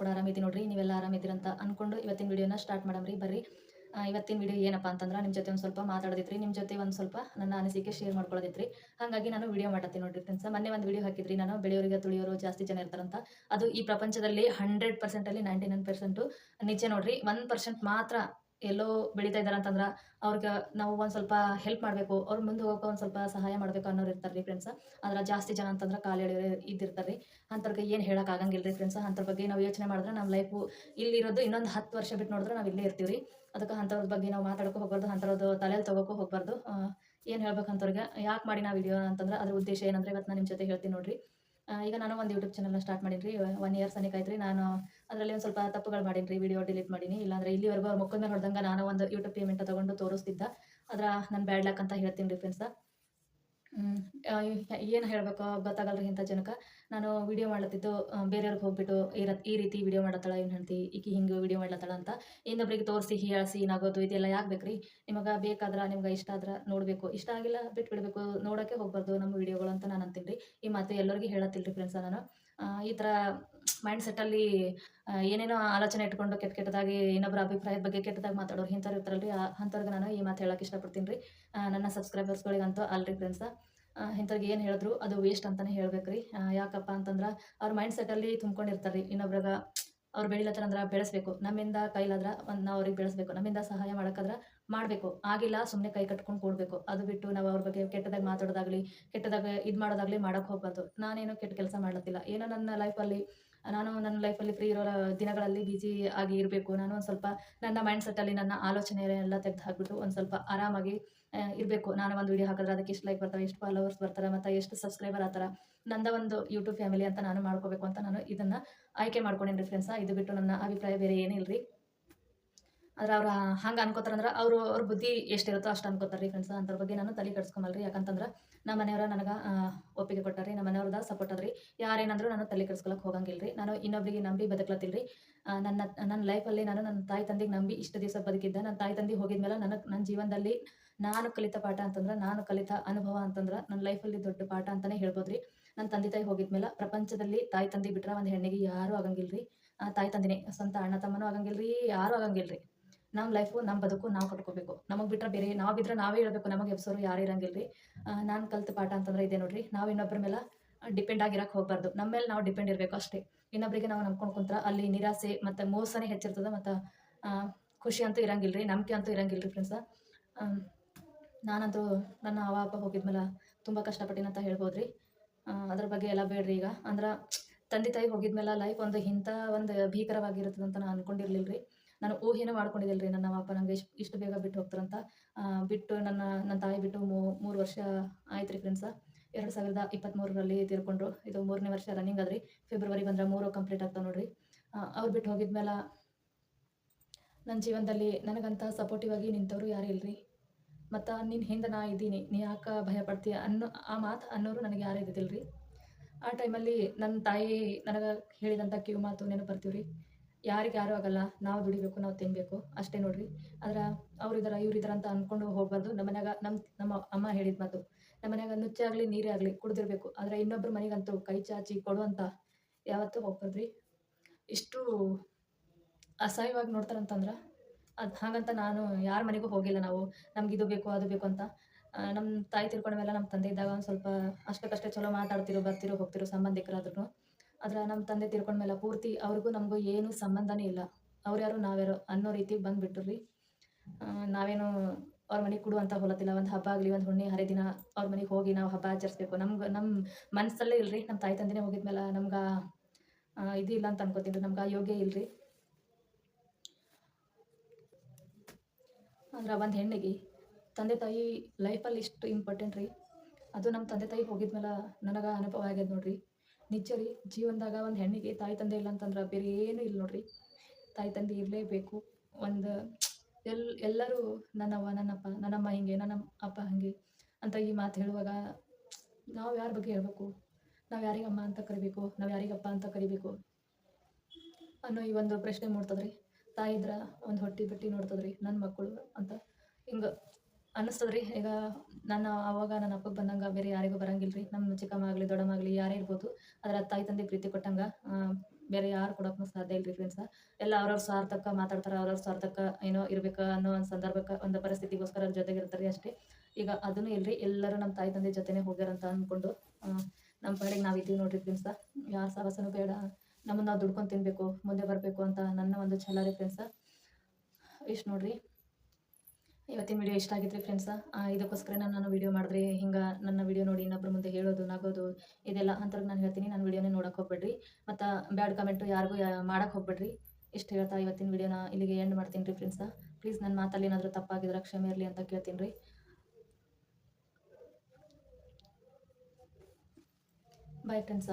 ಕೂಡ ಆರಾಮಿದ್ದೀನಿ ನೋಡ್ರಿ. ನೀವೆಲ್ಲ ಆರಾಮಿದ್ದೀರಂತ ಅನ್ಕೊಂಡು ಇವತ್ತಿನ ವಿಡಿಯೋನ ಸ್ಟಾರ್ಟ್ ಮಾಡಮ್ರಿ. ಬರ್ರಿ. ಇವತ್ತಿನ ವಿಡಿಯೋ ಏನಪ್ಪ ಅಂತಂದ್ರೆ ನಿಮ್ಮ ಜೊತೆ ಒಂದು ಸ್ವಲ್ಪ ಮಾತಾಡೋದಿತ್ರಿ. ನಿಮ್ಮ ಜೊತೆ ಒಂದು ಸ್ವಲ್ಪ ನನ್ನ ಅನಿಸಿಕೆ ಶೇರ್ ಮಾಡ್ಕೊಳ್ಳೋದಿತ್ರಿ ಹಾಗಾಗಿ ನಾನು ವಿಡಿಯೋ ಮಾಡತ್ತೀನಿ ನೋಡ್ರಿ ಫ್ರೆಂಡ್ಸ್ ಮೊನ್ನೆ ಒಂದು ವಿಡಿಯೋ ಹಾಕಿದ್ರಿ. ನಾನು ಬೆಳೆಯೋರಿಗೆ ತುಳಿಯೋರು ಜಾಸ್ತಿ ಜನ ಇರ್ತಾರಂತ ಅದು ಈ ಪ್ರಪಂಚದಲ್ಲಿ ಹಂಡ್ರೆಡ್ ಪರ್ಸೆಂಟಲ್ಲಿ ನೈಂಟಿ ನೈನ್ ಪರ್ಸೆಂಟು ನಿಜ ನೋಡ್ರಿ. ಒನ್ ಪರ್ಸೆಂಟ್ ಮಾತ್ರ ಎಲ್ಲೋ ಬೆಳೀತಾ ಇದ್ದಾರೆ ಅಂತಂದ್ರೆ ಅವ್ರಿಗೆ ನಾವು ಒಂದು ಸ್ವಲ್ಪ ಹೆಲ್ಪ್ ಮಾಡಬೇಕು, ಅವ್ರ ಮುಂದೆ ಹೋಗೋಕೆ ಒಂದು ಸ್ವಲ್ಪ ಸಹಾಯ ಮಾಡಬೇಕು ಅನ್ನೋರು ಇರ್ತಾರೆ ರೀ ಫ್ರೆಂಡ್ಸ್ ಆದ್ರೆ ಜಾಸ್ತಿ ಜನ ಅಂತಂದ್ರೆ ಕಾಲು ಎಳೆಯೋರು ಇದ್ದಿರ್ತಾರೆ ರೀ ಅಂಥವ್ರಿಗೆ ಏನು ಹೇಳೋಕ್ಕಾಗಂಗಿಲ್ಲ ರೀ ಫ್ರೆಂಡ್ಸ್ ಅಂಥವ್ರ ಬಗ್ಗೆ ನಾವು ಯೋಚನೆ ಮಾಡಿದ್ರೆ ನಮ್ಮ ಲೈಫು ಇಲ್ಲಿರೋದು ಇನ್ನೊಂದು ಹತ್ತು ವರ್ಷ ಬಿಟ್ಟು ನೋಡಿದ್ರೆ ನಾವು ಇಲ್ಲೇ ಇರ್ತೀವಿ ರೀ ಅದಕ್ಕೆ ಅಂಥವ್ರ ಬಗ್ಗೆ ನಾವು ಮಾತಾಡೋಕೆ ಹೋಗ್ಬಾರ್ದು ಅಂಥವ್ರದ್ದು ತಲೆಯಲ್ಲಿ ತೊಗೋಕ್ಕೂ ಹೋಗ್ಬಾರ್ದು. ಏನು ಹೇಳ್ಬೇಕಂತವ್ರಿಗೆ ಯಾಕೆ ಮಾಡಿ ನಾವು ವಿಡಿಯೋ ಅಂತಂದ್ರೆ ಅದ್ರ ಉದ್ದೇಶ ಏನಂದ್ರೆ ಇವತ್ತು ನಾನು ನಿಮ್ಮ ಜೊತೆ ಹೇಳ್ತೀನಿ ನೋಡ್ರಿ. ಈಗ ನಾನು ಒಂದು ಯೂಟ್ಯೂಬ್ ಚಾನಲ್ನ ಸ್ಟಾರ್ಟ್ ಮಾಡೀನಿ ರೀ ಒನ್ ಇಯರ್ ಸನಿಕ್ ಆಯ್ತು ರೀ ನಾನು ಅದರಲ್ಲಿ ಒಂದು ಸ್ವಲ್ಪ ತಪ್ಪುಗಳು ಮಾಡೀನಿ ರೀ ವಿಡಿಯೋ ಡಿಲೀಟ್ ಮಾಡೀನಿ. ಇಲ್ಲಾಂದ್ರೆ ಇಲ್ಲಿವರೆಗೂ ಅವ್ರ ಮುಖದ ಮೇಲೆ ಹೊಡೆದಂಗೆ ನಾನು ಒಂದು ಯೂಟ್ಯೂಬ್ ಪೇಮೆಂಟ್ ತಗೊಂಡು ತೋರಿಸ್ತಿದ್ದ. ಅದರ ನಾನು ಬ್ಯಾಡ್ ಲಕ್ ಅಂತ ಹೇಳ್ತೀನಿ ರೀ ಫ್ರೆಂಡ್ಸ ಏನು ಹೇಳಬೇಕು ಗೊತ್ತಾಗಲ್ಲ ರೀ ಇಂಥ ಜನಕ್ಕೆ. ನಾನು ವಿಡಿಯೋ ಮಾಡ್ಲತ್ತಿದ್ದು ಬೇರೆಯವ್ರಿಗೆ ಹೋಗ್ಬಿಟ್ಟು ಈ ರತ್, ಈ ರೀತಿ ವಿಡಿಯೋ ಮಾಡತ್ತಾಳ ಏನು ಹೇಳ್ತಿ? ಈಕಿ ಹಿಂಗೆ ವಿಡಿಯೋ ಮಾಡ್ಲತ್ತಾಳ ಅಂತ ಇನ್ನೊಬ್ರಿಗೆ ತೋರಿಸಿ ಹೀಯಾಳಿಸಿ ಏನಾಗೋದು ಇದೆಲ್ಲ ಯಾಕೆ ಬೇಕ್ರಿ ನಿಮಗೆ ಬೇಕಾದ್ರೆ, ನಿಮ್ಗೆ ಇಷ್ಟ ಆದ್ರೆ ನೋಡಬೇಕು. ಇಷ್ಟ ಆಗಿಲ್ಲ ಬಿಟ್ಟು ಬಿಡಬೇಕು ನೋಡೋಕ್ಕೆ ಹೋಗ್ಬಾರ್ದು ನಮ್ಮ ವಿಡಿಯೋಗಳು ಅಂತ ನಾನು ಅಂತೀನಿ. ಈ ಮಾತು ಎಲ್ಲರಿಗೂ ಹೇಳತ್ತಿಲ್ರಿ ಫ್ರೆಂಡ್ಸ್ ನಾನು ಈ ಥರ ಮೈಂಡ್ ಸೆಟ್ಟಲ್ಲಿ ಏನೇನೋ ಆಲೋಚನೆ ಇಟ್ಕೊಂಡು ಕೆಟ್ಟ ಕೆಟ್ಟದಾಗಿ ಇನ್ನೊಬ್ಬರ ಅಭಿಪ್ರಾಯದ ಬಗ್ಗೆ ಕೆಟ್ಟದಾಗಿ ಮಾತಾಡೋರು ಇಂಥವ್ರು ಇರ್ತಾರಲ್ರಿ ಅಂಥವ್ರಿಗೆ ನಾನು ಈ ಮಾತು ಹೇಳಕ್ಕೆ ಇಷ್ಟಪಡ್ತೀನಿ ರೀ ನನ್ನ ಸಬ್ಸ್ಕ್ರೈಬರ್ಸ್ಗಳಿಗಂತೂ ಅಲ್ರಿ ಫ್ರೆಂಡ್ಸ ಇಂಥವ್ರಿಗೆ ಏನು ಹೇಳಿದ್ರು ಅದು ವೇಸ್ಟ್ ಅಂತಲೇ ಹೇಳ್ಬೇಕು ರೀ ಯಾಕಪ್ಪ ಅಂತಂದ್ರೆ ಅವ್ರ ಮೈಂಡ್ ಸೆಟ್ಟಲ್ಲಿ ತುಂಬ್ಕೊಂಡಿರ್ತಾರೆ ರೀ ಇನ್ನೊಬ್ರಾಗ ಅವ್ರು ಬೆಳಿಲತ್ತರ ಅಂದ್ರೆ ಬೆಳೆಸ್ಬೇಕು. ನಮ್ಮಿಂದ ಕೈಲಾದ್ರೆ ಒಂದು ನಾವು ಅವ್ರಿಗೆ ಬೆಳೆಸ್ಬೇಕು. ನಮ್ಮಿಂದ ಸಹಾಯ ಮಾಡೋಕ್ಕಾದ್ರೆ ಮಾಡಬೇಕು. ಆಗಿಲ್ಲ ಸುಮ್ಮನೆ ಕೈ ಕಟ್ಕೊಂಡು ಕೊಡಬೇಕು. ಅದು ಬಿಟ್ಟು ನಾವು ಅವ್ರ ಬಗ್ಗೆ ಕೆಟ್ಟದಾಗ ಮಾತಾಡೋದಾಗ್ಲಿ, ಕೆಟ್ಟದಾಗ ಇದು ಮಾಡೋದಾಗ್ಲಿ ಮಾಡೋಕೆ ಹೋಗ್ಬಾರ್ದು. ನಾನೇನು ಕೆಟ್ಟ ಕೆಲಸ ಮಾಡ್ಲತ್ತಿಲ್ಲ. ಏನೋ ನನ್ನ ಲೈಫಲ್ಲಿ ನಾನು ನನ್ನ ಲೈಫಲ್ಲಿ ಫ್ರೀ ಇರೋ ದಿನಗಳಲ್ಲಿ ಬಿಜಿ ಆಗಿ ಇರಬೇಕು. ನಾನು ಒಂದು ಸ್ವಲ್ಪ ನನ್ನ ಮೈಂಡ್ ಸೆಟ್ಟಲ್ಲಿ ನನ್ನ ಆಲೋಚನೆ ಎಲ್ಲ ತೆಗೆದು ಹಾಕ್ಬಿಟ್ಟು ಒಂದು ಸ್ವಲ್ಪ ಆರಾಮಾಗಿ ಇರಬೇಕು. ನಾನು ಒಂದು ವಿಡಿಯೋ ಹಾಕಿದ್ರೆ ಅದಕ್ಕೆ ಎಷ್ಟು ಲೈಕ್ ಬರ್ತಾರೆ, ಎಷ್ಟು ಫಾಲೋವರ್ಸ್ ಬರ್ತಾರೆ, ಮತ್ತು ಎಷ್ಟು ಸಬ್ಸ್ಕ್ರೈಬರ್ ಆತರ ನಂದ ಒಂದು ಯೂಟ್ಯೂಬ್ ಫ್ಯಾಮಿಲಿ ಅಂತ ನಾನು ಮಾಡ್ಕೋಬೇಕು ಅಂತ ನಾನು ಇದನ್ನು ಆಯ್ಕೆ ಮಾಡ್ಕೊಂಡೇನಿ ಫ್ರೆಂಡ್ಸ ಇದು ಬಿಟ್ಟು ನನ್ನ ಅಭಿಪ್ರಾಯ ಬೇರೆ ಏನಿಲ್ಲ ರೀ ಆದ್ರೆ ಅವ್ರು ಹಂಗೆ ಅನ್ಕೋತಾರಂದ್ರೆ ಅವರು ಅವ್ರ ಬುದ್ಧಿ ಎಷ್ಟಿರುತ್ತೋ ಅಷ್ಟು ಅನ್ಕೋತಾರೆ ರೀ ಫ್ರೆಂಡ್ಸ್ ಅಂಥವ್ರ ಬಗ್ಗೆ ನಾನು ತಲೆ ಕೆಡಿಸ್ಕೊಂಬಲ್ರಿ. ಯಾಕಂತಂದ್ರೆ ನಮ್ಮ ಮನೆಯವ್ರ ನನಗೆ ಒಪ್ಪಿಗೆ ಕೊಟ್ಟಾರಿ ನಮ್ಮ ಮನೆಯವ್ರದ ಸಪೋರ್ಟ್ ಅದ್ರಿ. ಯಾರೇನಾದರೂ ನಾನು ತಲೆ ಕೆಡ್ಸ್ಕೊಳಕ್ಕೆ ಹೋಗಂಗಿಲ್ಲ ರೀ ನಾನು ಇನ್ನೊಬ್ರಿಗೆ ನಂಬಿ ಬದುಕ್ಲತ್ತಿಲ್ರಿ. ನನ್ನ ನನ್ನ ಲೈಫಲ್ಲಿ ನಾನು ನನ್ನ ತಾಯಿ ತಂದೆಗೆ ನಂಬಿ ಇಷ್ಟು ದಿವಸ ಬದುಕಿದ್ದೆ. ನನ್ನ ತಾಯಿ ತಂದೆ ಹೋಗಿದ್ಮೇಲೆ ನನಗೆ ನನ್ನ ಜೀವನದಲ್ಲಿ ನಾನು ಕಲಿತ ಪಾಠ ಅಂತಂದ್ರೆ, ನಾನು ಕಲಿತ ಅನುಭವ ಅಂತಂದ್ರೆ ನನ್ನ ಲೈಫಲ್ಲಿ ದೊಡ್ಡ ಪಾಠ ಅಂತಲೇ ಹೇಳ್ಬೋದ್ರಿ. ನನ್ನ ತಂದೆ ತಾಯಿ ಹೋಗಿದ್ಮೇಲೆ ಪ್ರಪಂಚದಲ್ಲಿ ತಾಯಿ ತಂದೆ ಬಿಟ್ರೆ ಒಂದು ಹೆಣ್ಣಿಗೆ ಯಾರೂ ಆಗಂಗಿಲ್ಲ ರೀ ತಾಯಿ ತಂದೆನೇ, ಸ್ವಂತ ಅಣ್ಣ ತಮ್ಮನೂ ಆಗಂಗಿಲ್ಲ ರೀ ಯಾರೂ ಆಗಂಗಿಲ್ಲ ರೀ ನಮ್ಮ ಲೈಫು ನಮ್ಮ ಬದುಕು ನಾವು ಕಟ್ಕೋಬೇಕು. ನಮಗೆ ಬಿಟ್ರೆ ಬೇರೆ ನಾವು ಬಿದ್ರೆ ನಾವೇ ಹೇಳ್ಬೇಕು, ನಮಗೆ ಎಬ್ಸೋರು ಯಾರು ಇರಂಗಿಲ್ಲ ರೀ ನಾನು ಕಲ್ತ ಪಾಠ ಅಂತಂದ್ರೆ ಇದೆ ನೋಡ್ರಿ. ನಾವು ಇನ್ನೊಬ್ಬರ ಮೇಲೆ ಡಿಪೆಂಡ್ ಆಗಿರಕ್ಕೆ ಹೋಗ್ಬಾರ್ದು. ನಮ್ಮ ಮೇಲೆ ನಾವು ಡಿಪೆಂಡ್ ಇರಬೇಕು ಅಷ್ಟೇ. ಇನ್ನೊಬ್ಬರಿಗೆ ನಾವು ನಂಬ್ಕೊಂಡು ಕುಂತ್ರ ಅಲ್ಲಿ ನಿರಾಸೆ ಮತ್ತು ಮೋಸನೇ ಹೆಚ್ಚಿರ್ತದೆ ಮತ್ತು ಖುಷಿ ಅಂತೂ ಇರಂಗಿಲ್ಲ ನಂಬಿಕೆ ಅಂತೂ ಇರಂಗಿಲ್ಲ ರೀ ಫ್ರೆಂಡ್ಸ ನಾನಂತೂ ನನ್ನ ಅವ ಅಪ್ಪ ಹೋಗಿದ್ಮೇಲೆ ತುಂಬ ಕಷ್ಟಪಟ್ಟಿನ ಅಂತ ಹೇಳ್ಬೋದು ರೀ ಅದ್ರ ಬಗ್ಗೆ ಎಲ್ಲ ಬೇಡ್ರಿ ಈಗ. ಅಂದ್ರೆ, ತಂದೆ ತಾಯಿ ಹೋಗಿದ್ಮೇಲೆ ಲೈಫ್ ಒಂದು ಇಂಥ ಒಂದು ಭೀಕರವಾಗಿರ್ತದೆ ಅಂತ ನಾನು ಅನ್ಕೊಂಡಿರ್ಲಿಲ್ಲ ರೀ ನಾನು ಊಹೆನೂ ಮಾಡ್ಕೊಂಡಿದ್ದಿಲ್ಲ ರೀ ನನ್ನ ಅಪ್ಪ ನಂಗೆ ಇಷ್ಟು ಇಷ್ಟು ಬೇಗ ಬಿಟ್ಟು ಹೋಗ್ತಾರಂತ. ಬಿಟ್ಟು ನನ್ನ ನನ್ನ ತಾಯಿ ಬಿಟ್ಟು ಮೂರು ವರ್ಷ ಆಯ್ತು ರೀ ಫ್ರೆಂಡ್ಸ್ ಎರಡು ಸಾವಿರದ ಇಪ್ಪತ್ತ್ಮೂರರಲ್ಲಿ ತೀರ್ಕೊಂಡ್ರು. ಇದು ಮೂರನೇ ವರ್ಷ ರನ್ನಿಂಗ್ ಅದ್ರಿ ಫೆಬ್ರವರಿ ಬಂದ್ರೆ ಮೂರು ಕಂಪ್ಲೀಟ್ ಆಗ್ತಾವೆ ನೋಡ್ರಿ. ಅವ್ರು ಬಿಟ್ಟು ಹೋಗಿದ್ಮೇಲೆ ನನ್ನ ಜೀವನದಲ್ಲಿ ನನಗಂತ ಸಪೋರ್ಟಿವ್ ಆಗಿ ನಿಂತವರು ಯಾರು ಇಲ್ರಿ. ಮತ್ತು ನಿನ್ನ ಹಿಂದೆ ನಾ ಇದ್ದೀನಿ. ನೀ ಯಾಕೆ ಭಯ ಪಡ್ತೀಯ ಅನ್ನೋ, ಆ ಮಾತು ಅನ್ನೋರು ನನಗೆ ಯಾರು ಇದ್ದಿದ್ದಿಲ್ಲ ರೀ ಆ ಟೈಮಲ್ಲಿ ನನ್ನ ತಾಯಿ ನನಗೆ ಹೇಳಿದಂಥ ಕಿವಿ ಮಾತು ನೆನಪು ಬರ್ತೀವಿ ರೀ ಯಾರಿಗೆ ಯಾರು ಆಗಲ್ಲ, ನಾವು ದುಡಿಬೇಕು, ನಾವು ತಿನ್ಬೇಕು, ಅಷ್ಟೇ ನೋಡ್ರಿ. ಆದ್ರ ಅವ್ರ ಇದಾರ, ಇವ್ರ ಇದಾರ ಅಂತ ಅನ್ಕೊಂಡು ಹೋಗ್ಬಾರ್ದು. ನಮ್ಮ ಮನ್ಯಾಗ ನಮ್ಮ ನಮ್ಮ ಅಮ್ಮ ಹೇಳಿದ ಮಾತು. ನಮ್ಮ ಮನ್ಯಾಗ ನುಚ್ಚೆ ಆಗ್ಲಿ, ನೀರೇ ಆಗ್ಲಿ ಕುಡ್ದಿರ್ಬೇಕು. ಆದ್ರೆ ಇನ್ನೊಬ್ರ ಮನೆಗಂತೂ ಕೈ ಚಾಚಿ ಕೊಡುವಂತ ಯಾವತ್ತೂ ಹೋಗ್ಬಾರ್ದ್ರಿ. ಇಷ್ಟು ಅಸಹ್ಯವಾಗಿ ನೋಡ್ತಾರಂತಂದ್ರ ಅದು ಹಾಗಂತ ನಾನು ಯಾರ ಮನೆಗೂ ಹೋಗಿಲ್ಲ ನಾವು. ನಮ್ಗೆ ಇದು ಬೇಕು, ಅದು ಬೇಕು ಅಂತ. ನಮ್ಮ ತಾಯಿ ತಿರ್ಕೊಂಡ ಮೇಲೆ ನಮ್ಮ ತಂದೆ ಇದ್ದಾಗ ಒಂದು ಸ್ವಲ್ಪ ಅಷ್ಟಕ್ಕಷ್ಟೇ ಚಲೋ ಮಾತಾಡ್ತಿರೋ, ಬರ್ತಿರೋ, ಹೋಗ್ತಿರೋ ಸಂಬಂಧಿಕರಾದ್ರೂ ಆದ್ರೆ ನಮ್ಮ ತಂದೆ ತಿರ್ಕೊಂಡ್ಮೇಲೆ ಪೂರ್ತಿ ಅವ್ರಿಗೂ ನಮಗೂ ಏನು ಸಂಬಂಧನೇ ಇಲ್ಲ. ಅವ್ರ್ಯಾರು ನಾವ್ಯಾರು ಅನ್ನೋ ರೀತಿ ಬಂದುಬಿಟ್ರು. ರೀ ನಾವೇನು ಅವ್ರ ಮನೆಗೆ ಕೊಡು ಅಂತ ಹೊಲತಿಲ್ಲ ಒಂದು ಹಬ್ಬ ಆಗಲಿ, ಒಂದು ಹುಣ್ಣಿ ಹರಿದಿನ ಅವ್ರ ಮನೆಗೆ ಹೋಗಿ ನಾವು ಹಬ್ಬ ಆಚರಿಸ್ಬೇಕು. ನಮ್ಗೆ ನಮ್ಮ ಮನಸ್ಸಲ್ಲೇ ಇಲ್ರಿ. ನಮ್ಮ ತಾಯಿ ತಂದೆನೇ ಹೋಗಿದ್ಮೇಲೆ ನಮ್ಗೆ ಇದು ಇಲ್ಲ ಅಂತ ಅನ್ಕೋತೀನಿ. ನಮ್ಗೆ ಯೋಗ್ಯ ಇಲ್ರಿ. ಅಂದ್ರೆ ಒಂದು ಹೆಣ್ಣಿಗೆ ತಂದೆ ತಾಯಿ ಲೈಫಲ್ಲಿ ಇಷ್ಟು ಇಂಪಾರ್ಟೆಂಟ್ ರೀ. ಅದು ನಮ್ಮ ತಂದೆ ತಾಯಿ ಹೋಗಿದ್ಮೇಲೆ ನನಗೆ ಅನುಭವ ಆಗ್ಯದ ನೋಡ್ರಿ. ನಿಜ ರೀ ಜೀವನದಾಗ ಒಂದು ಹೆಣ್ಣಿಗೆ ತಾಯಿ ತಂದೆ ಇಲ್ಲ ಅಂತಂದ್ರೆ ಬೇರೆ ಏನು ಇಲ್ಲ ನೋಡ್ರಿ. ತಾಯಿ ತಂದೆ ಇರಲೇಬೇಕು. ಒಂದು ಎಲ್, ಎಲ್ಲರೂ ನನ್ನವ್ವ ನನ್ನಪ್ಪ ನನ್ನಮ್ಮ ಹಿಂಗೆ, ನನ್ನ ಅಪ್ಪ ಹಾಗೆ ಅಂತ ಈ ಮಾತು ಹೇಳುವಾಗ ನಾವು ಯಾರ ಬಗ್ಗೆ ಹೇಳ್ಬೇಕು? ನಾವು ಯಾರಿಗಮ್ಮ ಅಂತ ಕರಿಬೇಕು? ನಾವು ಯಾರಿಗಪ್ಪ ಅಂತ ಕರಿಬೇಕು? ಅನ್ನೋ ಈ ಒಂದು ಪ್ರಶ್ನೆ ಮೂಡ್ತದ್ರಿ. ತಾಯಿ ಇದ್ರ ಒಂದು ಹೊಟ್ಟಿ ಬಟ್ಟಿ ನೋಡ್ತದ್ರಿ ನನ್ನ ಮಕ್ಕಳು ಅಂತ. ಹಿಂಗೆ ಅನ್ನಿಸ್ತದ್ರಿ. ಈಗ ನನ್ನ ಅವಾಗ ನನ್ನ ಅಪ್ಪಗೆ ಬಂದಂಗ ಬೇರೆ ಯಾರಿಗೂ ಬರಂಗಿಲ್ಲ ರೀ ನಮ್ಮ ಚಿಕ್ಕಮ್ಮ ಆಗಲಿ ದೊಡ್ಡಮ್ಮ ಆಗಲಿ ಯಾರೇ ಇರ್ಬೋದು. ಅದರ ತಾಯಿ, ತಂದೆ ಪ್ರೀತಿ ಕೊಟ್ಟಂಗೆ ಬೇರೆ ಯಾರು ಕೊಡೋಕ್ಕೂ ಸಾಧ್ಯ ಇಲ್ಲ ರೀ ಫ್ರೆಂಡ್ಸ ಎಲ್ಲ ಅವ್ರವ್ರ ಸ್ವಾರ್ಥಕ್ಕೆ ಮಾತಾಡ್ತಾರೆ, ಅವ್ರವ್ರ ಸ್ವಾರ್ಥಕ್ಕೆ ಏನೋ ಇರ್ಬೇಕು ಅನ್ನೋ ಒಂದು ಸಂದರ್ಭಕ್ಕೆ, ಒಂದು ಪರಿಸ್ಥಿತಿಗೋಸ್ಕರ ಅವ್ರ ಜೊತೆಗೆ ಇರ್ತಾರೆ ಅಷ್ಟೇ. ಈಗ ಅದನ್ನು ಇಲ್ರಿ, ಎಲ್ಲರೂ ನಮ್ಮ ತಾಯಿ, ತಂದೆ ಜೊತೆನೇ ಹೋಗ್ಯಾರ ಅಂತ ಅಂದ್ಕೊಂಡು ನಮ್ಮ ಪಾಡಿಗೆ ನಾವು ಇದ್ದೀವಿ ನೋಡ್ರಿ ಫ್ರೆಂಡ್ಸ ಯಾರ ಸಾಹಸನೂ ಬೇಡ. ನಮ್ಮನ್ನು ನಾವು ದುಡ್ಕೊಂಡು ತಿನ್ನಬೇಕು ಮುಂದೆ ಬರಬೇಕು ಅಂತ ನನ್ನ ಒಂದು ಛಲ ರೀ ಫ್ರೆಂಡ್ಸ ಇಷ್ಟು ನೋಡ್ರಿ. ಇವತ್ತಿನ ವಿಡಿಯೋ ಇಷ್ಟ ಆಗಿತ್ತು ರೀ ಫ್ರೆಂಡ್ಸ ಇದಕ್ಕೋಸ್ಕರ ನಾನು ವೀಡಿಯೋ ಮಾಡಿದ್ರಿ ಹಿಂಗೆ ನನ್ನ ವಿಡಿಯೋ ನೋಡಿ ಇನ್ನೊಬ್ಬರ ಮುಂದೆ ಹೇಳೋದು, ನಗೋದು, ಇದೆಲ್ಲ ಅಂಥವ್ರಿಗೆ ನಾನು ಹೇಳ್ತೀನಿ. ನನ್ನ ವಿಡಿಯೋನೇ ನೋಡೋಕೆ ಹೋಗ್ಬೇಡ್ರಿ. ಮತ್ತು ಬ್ಯಾಡ್ ಕಮೆಂಟು ಯಾರಿಗೂ ಮಾಡೋಕ್ಕೆ ಹೋಗ್ಬೇಡ್ರಿ. ಇಷ್ಟು ಹೇಳ್ತಾ ಇವತ್ತಿನ ವಿಡಿಯೋನ ಇಲ್ಲಿಗೆ ಎಂಡ್ ಮಾಡ್ತೀನಿ ರೀ ಫ್ರೆಂಡ್ಸ ಪ್ಲೀಸ್ ನನ್ನ ಮಾತಲ್ಲಿ ಏನಾದರೂ ತಪ್ಪಾಗಿದ್ರೆ ಕ್ಷಮೆ ಇರಲಿ ಅಂತ ಕೇಳ್ತೀನಿ ರೀ. ಬಾಯ್ ಫ್ರೆಂಡ್ಸ